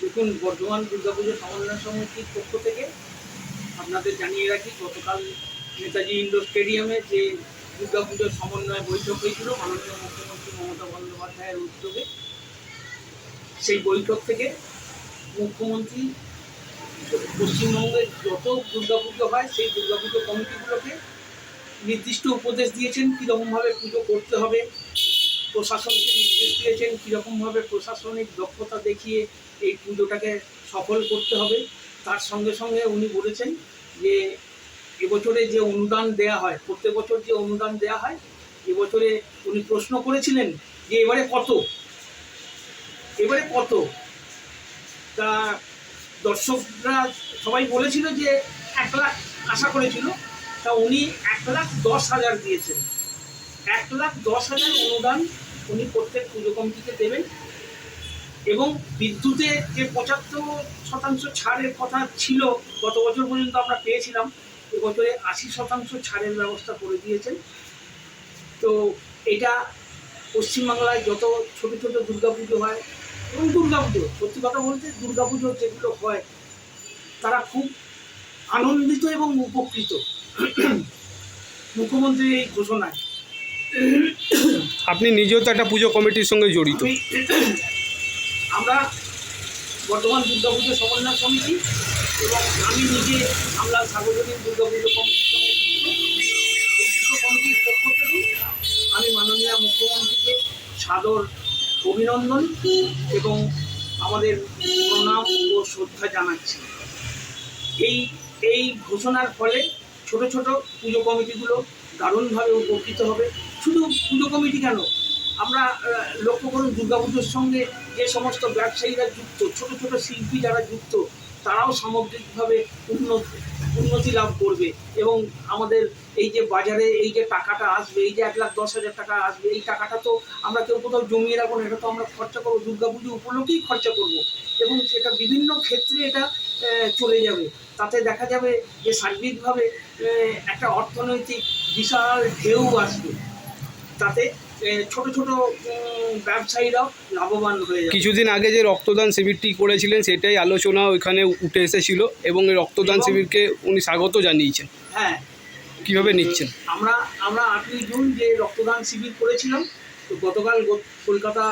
দেখুন, বর্ধমান দুর্গাপুজো সমন্বয় সমিতির পক্ষ থেকে আপনাদের জানিয়ে রাখি, গতকাল নেতাজি ইন্ডোর স্টেডিয়ামে যে দুর্গাপুজোর সমন্বয় বৈঠক হয়েছিল, মাননীয় মুখ্যমন্ত্রী মমতা বন্দ্যোপাধ্যায়ের উদ্যোগে, সেই বৈঠক থেকে মুখ্যমন্ত্রী পশ্চিমবঙ্গের যত দুর্গাপুজো হয়, সেই দুর্গাপুজো কমিটিগুলোকে নির্দিষ্ট উপদেশ দিয়েছেন, কীরকমভাবে পুজো করতে হবে প্রশাসনকে নির্দেশ দিয়েছেন, কীরকমভাবে প্রশাসনিক দক্ষতা দেখিয়ে এই পুজোটাকে সফল করতে হবে। তার সঙ্গে সঙ্গে উনি বলেছেন যে, এবছরে যে অনুদান দেয়া হয়, প্রত্যেক বছর যে অনুদান দেয়া হয়, এবছরে উনি প্রশ্ন করেছিলেন যে, এবারে কত? এবারে কত? তা দর্শকরা সবাই বলেছিল যে, এক লাখ আশা করেছিল। তা উনি এক লাখ দশ হাজার দিয়েছেন। এক লাখ দশ হাজার অনুদান উনি প্রত্যেক পুজো কমিটিকে দেবেন। এবং বিদ্যুতে যে পঁচাত্তর শতাংশ ছাড়ের কথা ছিল, গত বছর পর্যন্ত আমরা পেয়েছিলাম এবছরে আশি শতাংশ ছাড়ের ব্যবস্থা করে দিয়েছেন। তো এটা পশ্চিমবাংলায় যত ছোট ছোট দুর্গাপুজো হয়, এবং দুর্গাপুজো, সত্যি কথা বলতে দুর্গাপুজো যেগুলো হয়, তারা খুব আনন্দিত এবং উপকৃত। মুখ্যমন্ত্রীর এই ঘোষণায়। আপনি নিজেও তো একটা পুজো কমিটির সঙ্গে জড়িত। আমরা বর্তমান দুর্গাপুজো সমন্বয় সমিতি এবং আমি নিজে আমরা সার্বজনীন দুর্গাপুজো কমিটির সঙ্গে কমিটির পক্ষ থেকে আমি মাননীয় মুখ্যমন্ত্রীকে সাদর অভিনন্দন এবং আমাদের প্রণাম ও শ্রদ্ধা জানাচ্ছি। এই এই ঘোষণার ফলে ছোট ছোট পুজো কমিটিগুলো দারুণভাবে উপকৃত হবে। শুধু পুজো কমিটি কেন? আমরা লক্ষ্য করুন দুর্গাপুজোর সঙ্গে যে সমস্ত ব্যবসায়ীরা যুক্ত, ছোট ছোট শিল্পী যারা যুক্ত, তারাও সামগ্রিকভাবে উন্নতি উন্নতি লাভ করবে এবং আমাদের এই যে বাজারে এই যে টাকাটা আসবে, এই যে এক লাখ দশ হাজার টাকা আসবে, এই টাকাটা তো আমরা কেউ কোথাও জমিয়ে রাখব না, এটা তো আমরা খরচা করব। দুর্গাপুজো উপলক্ষেই খরচা করব এবং সেটা বিভিন্ন ক্ষেত্রে এটা চলে যাবে। তাতে দেখা যাবে যে সার্বিকভাবে একটা অর্থনৈতিক বিশাল ঢেউ আসবে। তাতে ছোট ছোট ব্যবসায়ীরাও লাভবান হয়ে যাবে। কিছুদিন আগে যে রক্তদান শিবিরটি করেছিলেন সেটাই আলোচনা ওইখানে উঠে এসেছিল এবং এই রক্তদান শিবিরকে উনি স্বাগত জানিয়েছেন। হ্যাঁ। কীভাবে নিচ্ছেন? আমরা আমরা আটই জুন যে রক্তদান শিবির করেছিলাম তো গতকাল Kolkata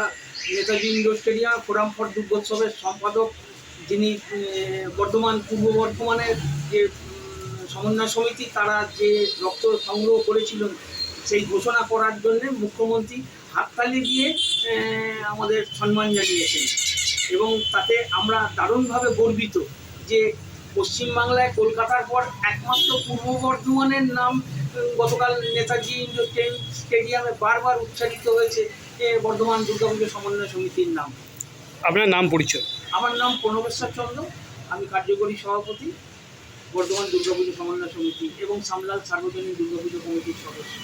Netaji indoor stadium forum for দুর্গোৎসবের সম্পাদক যিনি বর্ধমান পূর্ব বর্ধমানের যে সমন্বয় সমিতি তারা যে রক্ত সংগ্রহ করেছিলেন সেই ঘোষণা করার জন্যে মুখ্যমন্ত্রী হাততালি দিয়ে আমাদের সম্মান জানিয়েছেন। এবং তাতে আমরা দারুণভাবে গর্বিত যে পশ্চিমবাংলায় কলকাতার পর একমাত্র পূর্ব বর্ধমানের নাম গতকাল নেতাজি স্টেডিয়ামে বারবার উচ্চারিত হয়েছে বর্ধমান দুর্গাপুজো সমন্বয় সমিতির নাম। আপনার নাম পরিচয়? আমার নাম প্রণবেশ্বর চন্দ্র আমি কার্যকরী সভাপতি। বর্ধমান দুর্গাপুজো সমন্বয় সমিতি এবং সামলাল সার্বজনীন দুর্গাপুজো কমিটির সদস্য।